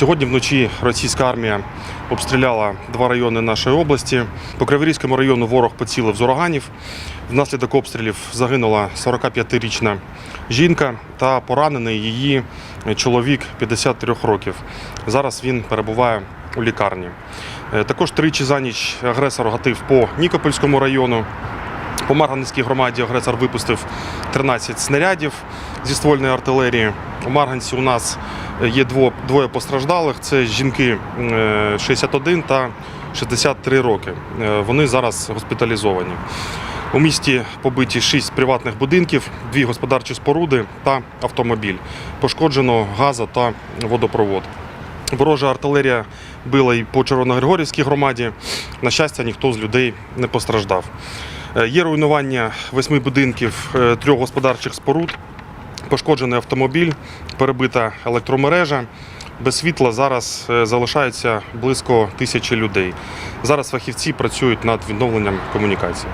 Сьогодні вночі російська армія обстріляла два райони нашої області. По Криворізькому району ворог поцілив з ураганів. Внаслідок обстрілів загинула 45-річна жінка та поранений її чоловік 53 років. Зараз він перебуває у лікарні. Е, Також тричі за ніч агресор гатив по Нікопольському району. По Марганецькій громаді агресор випустив 13 снарядів зі ствольної артилерії. У Марганці у нас є двоє постраждалих. Це жінки е, 61 та 63 роки. Е, Вони зараз госпіталізовані. У місті побиті 6 приватних будинків, дві господарчі споруди та автомобіль. Пошкоджено газа та водопровод. Ворожа артилерія била і по Червоногригорівській громаді. На щастя, ніхто з людей не постраждав. Е, Є руйнування восьми будинків е, трьох господарчих споруд, пошкоджений автомобіль, перебита електромережа. Без світла зараз е, залишається близько тисячі людей. Зараз фахівці працюють над відновленням комунікації.